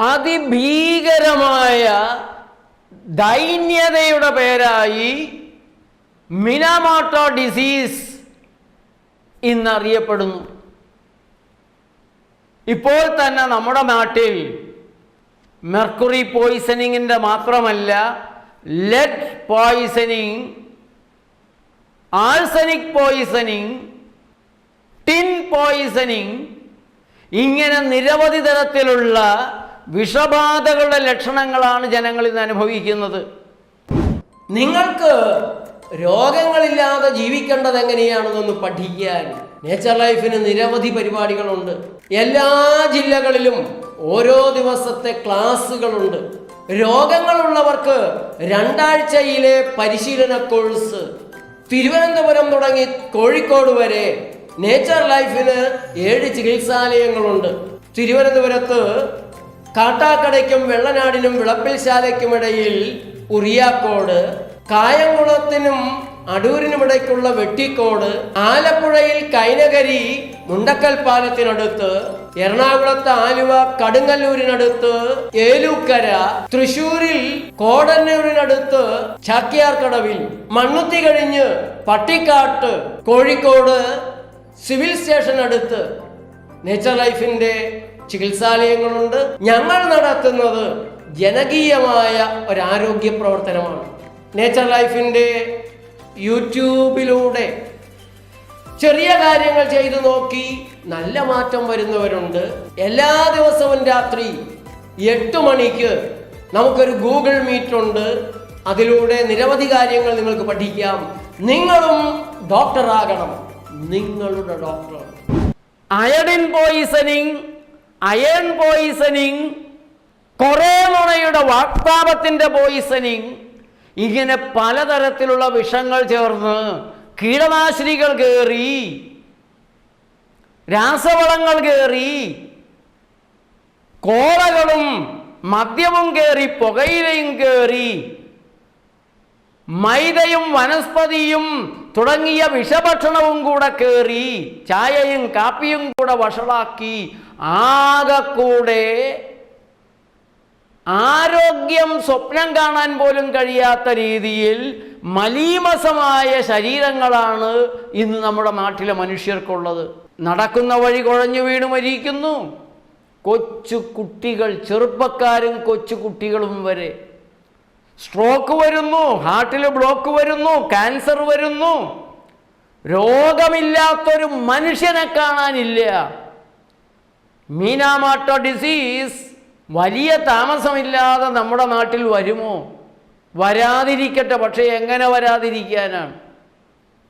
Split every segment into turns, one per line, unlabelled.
അതിഭീകരമായ ദൈന്യതയുടെ പേരായി മിനാമോട്ടോ ഡിസീസ് ഇന്നറിയപ്പെടുന്നു ഇപ്പോൾ തന്നെ നമ്മുടെ നാട്ടിൽ മെർക്കുറി പോയിസണിങ്ങിന്റെ മാത്രമല്ല lead poisoning arsenic poisoning tin poisoning ഇങ്ങനെ നിരവധി തരത്തിലുള്ള വിഷബാധകളുടെ ലക്ഷണങ്ങളാണ് ജനങ്ങൾ ഇന്ന് അനുഭവിക്കുന്നത്.
നിങ്ങൾക്ക് രോഗങ്ങളില്ലാതെ ജീവിക്കേണ്ടത് എങ്ങനെയാണെന്നൊന്ന് പഠിക്കാൻ നേച്ചർ ലൈഫിന് നിരവധി പരിപാടികളുണ്ട്. എല്ലാ ജില്ലകളിലും ഓരോ ദിവസത്തെ ക്ലാസ്സുകളുണ്ട്. രോഗങ്ങളുള്ളവർക്ക് രണ്ടാഴ്ചയിലെ പരിശീലന കോഴ്സ്. തിരുവനന്തപുരം തുടങ്ങി കോഴിക്കോട് വരെ നേച്ചർ ലൈഫിന് ഏഴ് ചികിത്സാലയങ്ങളുണ്ട്. തിരുവനന്തപുരത്ത് കാട്ടാക്കടയ്ക്കും വെള്ളനാടിനും വിളപ്പിൽശാലയ്ക്കുമിടയിൽ ഉറിയാക്കോട് കായംകുളത്തിനും അടൂരിനുമിടയ്ക്കുള്ള വെട്ടിക്കോട് ആലപ്പുഴയിൽ കൈനകരി മുണ്ടക്കൽ പാലത്തിനടുത്ത് എറണാകുളത്ത് ആലുവ കടുങ്ങല്ലൂരിനടുത്ത് ഏലൂക്കര തൃശൂരിൽ കോടന്നൂരിനടുത്ത് ചാക്യാർക്കടവിൽ മണ്ണുത്തി കഴിഞ്ഞ് പട്ടിക്കാട്ട് കോഴിക്കോട് സിവിൽ സ്റ്റേഷൻ അടുത്ത് നേച്ചർ ലൈഫിന്റെ ചികിത്സാലയങ്ങളുണ്ട്. ഞങ്ങൾ നടത്തുന്നത് ജനകീയമായ ഒരു ആരോഗ്യ പ്രവർത്തനമാണ്. നേച്ചർ ലൈഫിന്റെ യൂട്യൂബിലൂടെ ചെറിയ കാര്യങ്ങൾ ചെയ്തു നോക്കി നല്ല മാറ്റം വരുന്നവരുണ്ട്. എല്ലാ ദിവസവും രാത്രി എട്ട് മണിക്ക് നമുക്കൊരു ഗൂഗിൾ മീറ്റ് ഉണ്ട്. അതിലൂടെ നിരവധി കാര്യങ്ങൾ നിങ്ങൾക്ക് പഠിക്കാം. നിങ്ങളും ഡോക്ടറാകണം നിങ്ങളുടെ doctor
iodine poisoning iron poisoning കൊറോണയുടെ വാക്താപത്തിന്റെ പോയിസണിങ് ഇങ്ങനെ പലതരത്തിലുള്ള വിഷങ്ങൾ ചേർന്ന് കീടനാശിനികൾ കയറി രാസവളങ്ങൾ കയറി കോളകളും മദ്യവും കയറി പുകയിലയും കയറി മൈദയും വനസ്പതിയും തുടങ്ങിയ വിഷഭക്ഷണവും കൂടെ കയറി ചായയും കാപ്പിയും കൂടെ വഷളാക്കി ആകെ കൂടെ ആരോഗ്യം സ്വപ്നം കാണാൻ പോലും കഴിയാത്ത രീതിയിൽ മലീമസമായ ശരീരങ്ങളാണ് ഇന്ന് നമ്മുടെ നാട്ടിലെ മനുഷ്യർക്കുള്ളത്. നടക്കുന്ന വഴി കുഴഞ്ഞു വീണ് മരിക്കുന്നു. കൊച്ചു കുട്ടികൾ ചെറുപ്പക്കാരും കൊച്ചു കുട്ടികളും വരെ സ്ട്രോക്ക് വരുന്നു ഹാർട്ടിൽ ബ്ലോക്ക് വരുന്നു ക്യാൻസർ വരുന്നു. രോഗമില്ലാത്തൊരു മനുഷ്യനെ കാണാനില്ല. മീനാമാട്ടോ ഡിസീസ് വലിയ താമസമില്ലാതെ നമ്മുടെ നാട്ടിൽ വരുമോ? വരാതിരിക്കട്ടെ പക്ഷേ എങ്ങനെ വരാതിരിക്കാനാണ്?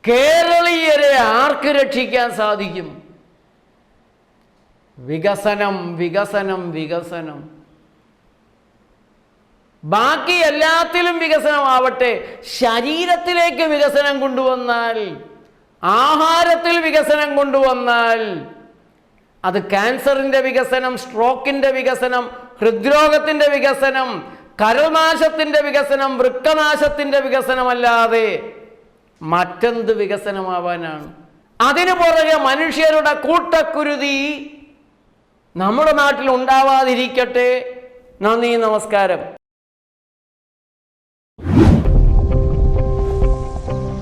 കേരളീയരെ ആർക്ക് രക്ഷിക്കാൻ സാധിക്കും? വികസനം വികസനം വികസനം. ബാക്കി എല്ലാത്തിലും വികസനമാവട്ടെ ശരീരത്തിലേക്ക് വികസനം കൊണ്ടുവന്നാൽ ആഹാരത്തിൽ വികസനം കൊണ്ടുവന്നാൽ അത് ക്യാൻസറിന്റെ വികസനം സ്ട്രോക്കിന്റെ വികസനം ഹൃദ്രോഗത്തിന്റെ വികസനം കരൾനാശത്തിന്റെ വികസനം വൃക്കനാശത്തിന്റെ വികസനമല്ലാതെ മറ്റെന്ത് വികസനമാവാനാണ്? അതിനു പുറകെ മനുഷ്യരുടെ കൂട്ടക്കുരുതി നമ്മുടെ നാട്ടിൽ ഉണ്ടാവാതിരിക്കട്ടെ. നന്ദി നമസ്കാരം.